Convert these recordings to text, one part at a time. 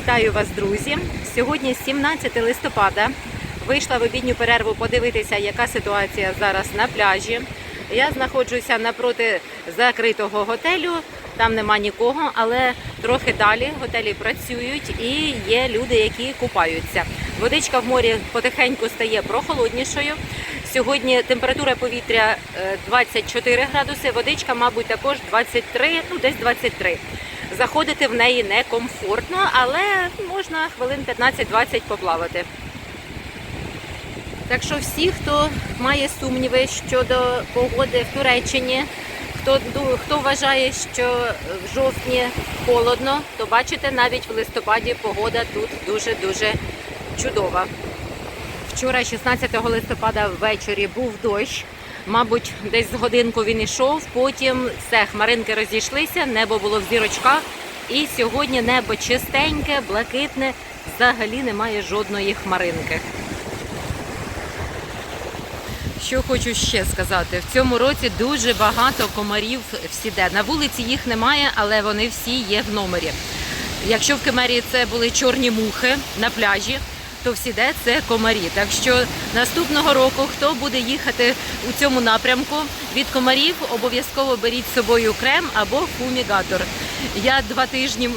Вітаю вас, друзі! Сьогодні 17 листопада. Вийшла в обідню перерву подивитися, яка ситуація зараз на пляжі. Я знаходжуся напроти закритого готелю. Там нема нікого, але трохи далі готелі працюють і є люди, які купаються. Водичка в морі потихеньку стає прохолоднішою. Сьогодні температура повітря е, 24 градуси, водичка, мабуть, також 23, ну десь 23. Заходити в неї некомфортно, але можна хвилин 15-20 поплавати. Так що всі, хто має сумніви щодо погоди в Туреччині, хто, хто вважає, що в жовтні холодно, то бачите, навіть в листопаді погода тут дуже-дуже чудова. Вчора, 16 листопада, ввечері був дощ. Мабуть, десь з годинку він ішов. Потім все, хмаринки розійшлися, небо було в зірочках. І сьогодні небо чистеньке, блакитне, взагалі немає жодної хмаринки. Що хочу ще сказати, в цьому році дуже багато комарів всіде. На вулиці їх немає, але вони всі є в номері. Якщо в Кемері це були чорні мухи на пляжі, то всіде це комарі. Так що наступного року, хто буде їхати у цьому напрямку від комарів, обов'язково беріть з собою крем або фумігатор. Я два тижні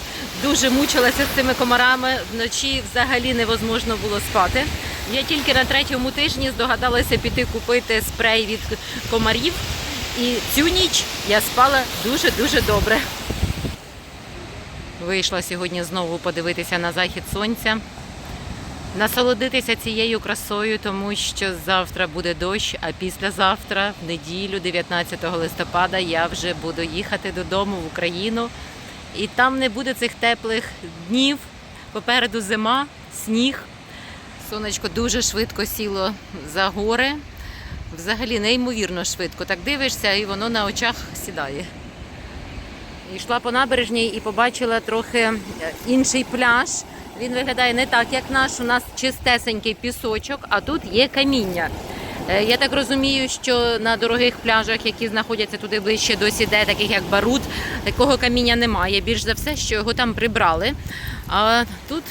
дуже мучилася з цими комарами. Вночі взагалі невозможно було спати. Я тільки на третьому тижні здогадалася піти купити спрей від комарів. І цю ніч я спала дуже-дуже добре. Вийшла сьогодні знову подивитися на захід сонця, насолодитися цією красою, тому що завтра буде дощ, а післязавтра, в неділю, 19 листопада, я вже буду їхати додому в Україну. І там не буде цих теплих днів. Попереду зима, сніг. Сонечко дуже швидко сіло за гори. Взагалі неймовірно швидко. Так дивишся, і воно на очах сідає. Йшла по набережній і побачила трохи е, інший пляж. Він виглядає не так, як наш. У нас чистесенький пісочок, а тут є каміння. Е, Я так розумію, що на дорогих пляжах, які знаходяться туди ближче до Сіде, таких як Барут, такого каміння немає. Більш за все, що його там прибрали. А тут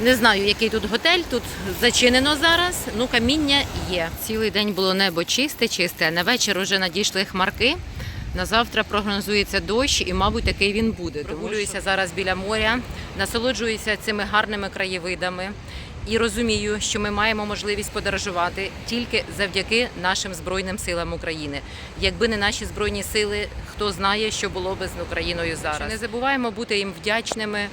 не знаю, який тут готель, тут зачинено зараз. Ну, каміння є. Цілий день було небо чисте, чисте. На вечір вже надійшли хмарки. На завтра прогнозується дощ, і, мабуть, такий він буде. Прогулююся зараз біля моря, насолоджуюся цими гарними краєвидами і розумію, що ми маємо можливість подорожувати тільки завдяки нашим збройним силам України. Якби не наші збройні сили, хто знає, що було би з Україною зараз. Не забуваємо бути їм вдячними.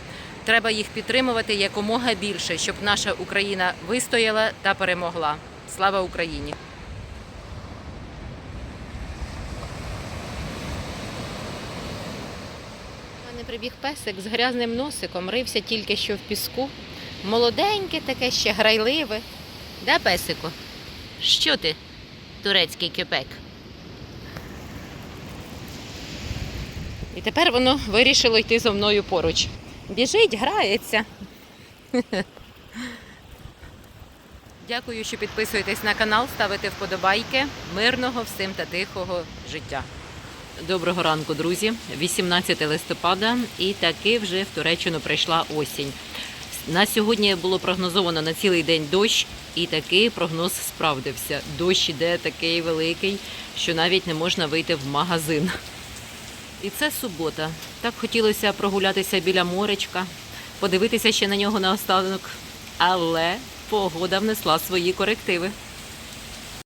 Треба їх підтримувати якомога більше, щоб наша Україна вистояла та перемогла. Слава Україні! Мене прибіг песик з грязним носиком, рився тільки що в піску. Молоденьке таке ще грайливе. Да, песику? Що ти, турецький кипек? І тепер воно вирішило йти зо мною поруч. Біжить, грається. Дякую, що підписуєтесь на канал, ставите вподобайки. Мирного всім та тихого життя. Доброго ранку, друзі. 18 листопада, і таки вже в Туреччину прийшла осінь. На сьогодні було прогнозовано на цілий день дощ, і такий прогноз справдився. Дощ іде такий великий, що навіть не можна вийти в магазин. І це субота. Так хотілося прогулятися біля моречка, подивитися ще на нього наостанок. Але погода внесла свої корективи.